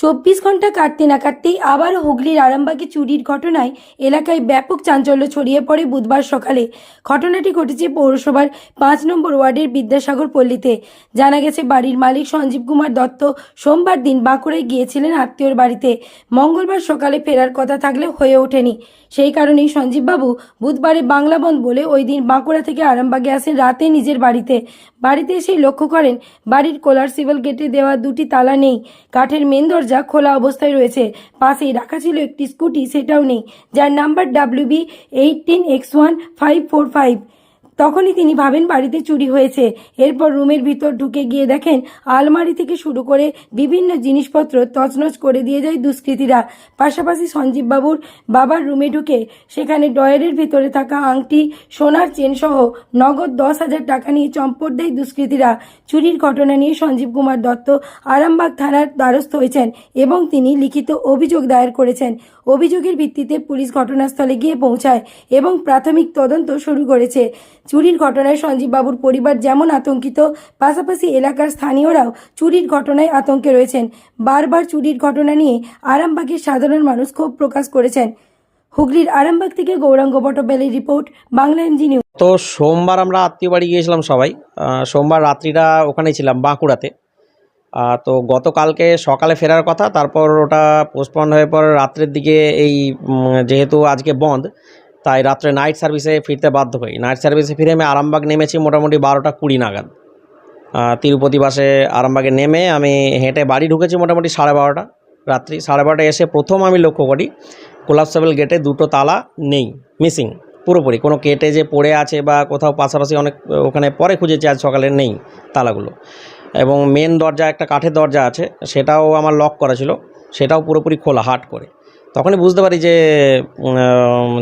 চব্বিশ ঘণ্টা কাটতে না কাটতেই আবারও হুগলির আরামবাগে চুরির ঘটনায় এলাকায় ব্যাপক চাঞ্চল্য ছড়িয়ে পড়ে বুধবার সকালে। ঘটনাটি ঘটেছে পৌরসভার পাঁচ নম্বর ওয়ার্ডের বিদ্যাসাগর পল্লীতে। জানা গেছে, বাড়ির মালিক সঞ্জীব কুমার দত্ত সোমবার দিন বাঁকুড়ায় গিয়েছিলেন আত্মীয়র বাড়িতে। মঙ্গলবার সকালে ফেরার কথা থাকলেও হয়ে ওঠেনি। সেই কারণেই সঞ্জীববাবু বুধবারে বাংলা বন্ধ বলে ওই দিন বাঁকুড়া থেকে আরামবাগে আসেন রাতে নিজের বাড়িতে। বাড়িতে এসেই লক্ষ্য করেন, বাড়ির কোলার সিভিল গেটে দেওয়া দুটি তালা নেই। কাঠের মেন দরজা খোলা অবস্থায় রয়েছে। পাশে রাখা ছিল একটি স্কুটি, সেটাও নেই। যার number WB eighteen X one five four five তখনই তিনি ভাবেন বাড়িতে চুরি হয়েছে। এরপর রুমের ভিতর ঢুকে গিয়ে দেখেন আলমারি থেকে শুরু করে বিভিন্ন জিনিসপত্র তছনছ করে দিয়ে যায় দুষ্কৃতীরা। পাশাপাশি সঞ্জীববাবুর বাবার রুমে ঢুকে সেখানে ডয়ারের ভিতরে থাকা আংটি, সোনার চেন সহ নগদ দশ হাজার টাকা নিয়ে চম্পট দেয় দুষ্কৃতীরা। চুরির ঘটনা নিয়ে সঞ্জীব কুমার দত্ত আরামবাগ থানার দ্বারস্থ হয়েছেন এবং তিনি লিখিত অভিযোগ দায়ের করেছেন। অভিযোগের ভিত্তিতে পুলিশ ঘটনাস্থলে গিয়ে পৌঁছায় এবং প্রাথমিক তদন্ত শুরু করেছে। চুরির ঘটনায় সঞ্জীব বাবুর পরিবার যেমন আতঙ্কিত, পাশাপাশি এলাকার স্থানীয়রাও চুরির ঘটনায় আতঙ্কে রয়েছেন। বারবার চুরির ঘটনা নিয়ে আরামবাগের সাধারণ মানুষ ক্ষোভ প্রকাশ করেছেন। হুগলির আরামবাগ থেকে গৌরাঙ্গ পটবেলের রিপোর্ট, বাংলা এমজি নিউজ। তো সোমবার আমরা আত্মীয় বাড়ি গিয়েছিলাম সবাই। সোমবার রাত্রিটা ওখানেই ছিলাম, বাঁকুড়াতে। তো গতকালকে সকালে ফেরার কথা, তারপর ওটা পোস্টপন্ড হয়ে পর রাত্রের দিকে এই যেহেতু আজকে বন্ধ তাই রাত্রে নাইট সার্ভিসে ফিরতে বাধ্য হই। নাইট সার্ভিসে ফিরে আমি আরামবাগ নেমেছি মোটামুটি বারোটা কুড়ি নাগাদ। তিরুপতি বাসে আরামবাগে নেমে আমি হেঁটে বাড়ি ঢুকেছি মোটামুটি সাড়ে বারোটা রাত্রি। সাড়ে বারোটা এসে প্রথম আমি লক্ষ্য করি কোলাপসেবল গেটে দুটো তালা নেই মিসিং পুরোপুরি। কোনো কেটে যে পড়ে আছে বা কোথাও পাশাপাশি অনেক, ওখানে পরে খুঁজেছি আজ সকালে নেই তালাগুলো। এবং মেন দরজা, একটা কাঠের দরজা আছে, সেটাও আমার লক করা ছিল, সেটাও পুরোপুরি খোলা হাট করে। তখনই বুঝতে পারি যে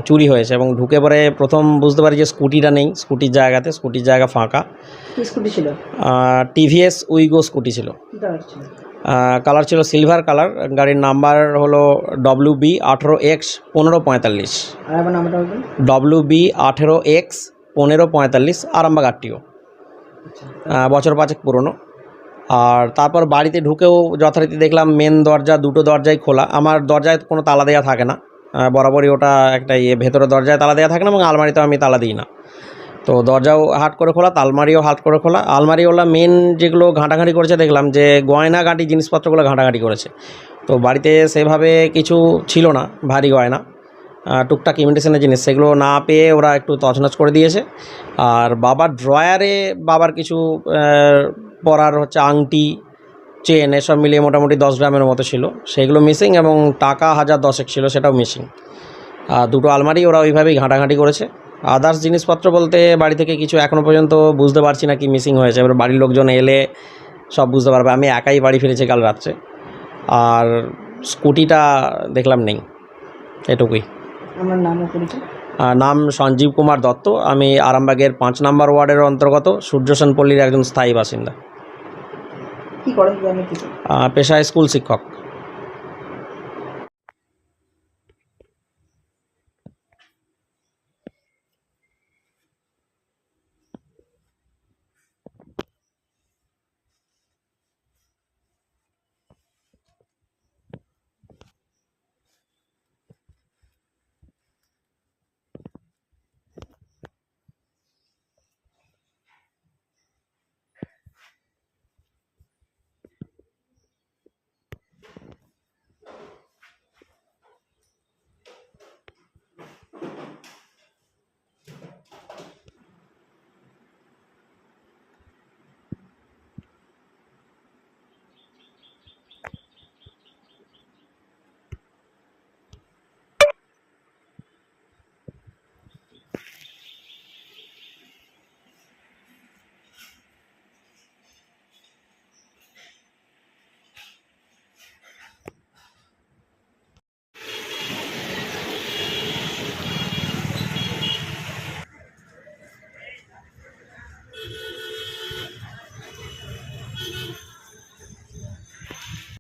চুরি হয়েছে এবং ঢুকে পরে প্রথম বুঝতে পারি যে স্কুটিটা নেই স্কুটির জায়গাতে স্কুটির জায়গা ফাঁকা। স্কুটি ছিল? টিভিএস উইগো স্কুটি ছিল। কালার ছিল সিলভার কালার গাড়ির নাম্বার হলো ডব্লিউ বি আঠেরো এক্স পনেরো পঁয়তাল্লিশ। ডব্লিউ বি আঠেরো এক্স পনেরো পঁয়তাল্লিশ আরামবাগ আটটিও। বছর পাঁচেক পুরনো। আর তারপর বাড়িতে ঢুকেও যথারীতি দেখলাম মেন দরজা দুটো দরজাই খোলা। আমার দরজায় কোনো তালা দেওয়া থাকে না। বরাবরই ওটা একটা ইয়ে ভেতরে দরজায় তালা দেওয়া থাকে না এবং আলমারিতেও আমি তালা দিই না। তো দরজাও হাট করে খোলা তা আলমারিও হাট করে খোলা। আলমারিওয়ালা মেন যেগুলো ঘাঁটাঘাঁটি করেছে দেখলাম যে গয়না ঘাঁটি জিনিসপত্রগুলো ঘাঁটাঘাঁটি করেছে। তো বাড়িতে সেভাবে কিছু ছিল না, ভারী গয়না। টুকটাক ইমিটেশনের জিনিস, সেগুলো না পেয়ে ওরা একটু তছনছ করে দিয়েছে। আর বাবার ড্রয়ারে বাবার কিছু পরার হচ্ছে আংটি চেন এসব মিলিয়ে মোটামুটি দশ গ্রামের মতো ছিল। সেগুলো মিসিং এবং টাকা হাজার দশেক ছিল সেটাও মিসিং আর দুটো আলমারি ওরা ওইভাবেই ঘাঁটাঘাঁটি করেছে। আদার্স জিনিসপত্র বলতে বাড়ি থেকে কিছু এখনও পর্যন্ত বুঝতে পারছি না কি মিসিং হয়েছে। এবার বাড়ির লোকজন এলে সব বুঝতে পারবে। আমি একাই বাড়ি ফিরেছি কাল রাত্রে। আর স্কুটিটা দেখলাম নেই। এটুকুই। আমার নাম নাম সঞ্জীব কুমার দত্ত। আমি আরামবাগের পাঁচ নম্বর ওয়ার্ডের অন্তর্গত। সূর্যসেন পল্লীর একজন স্থায়ী বাসিন্দা। কি করেন কি? আমি কিছু আহ, স্কুল শিক্ষক।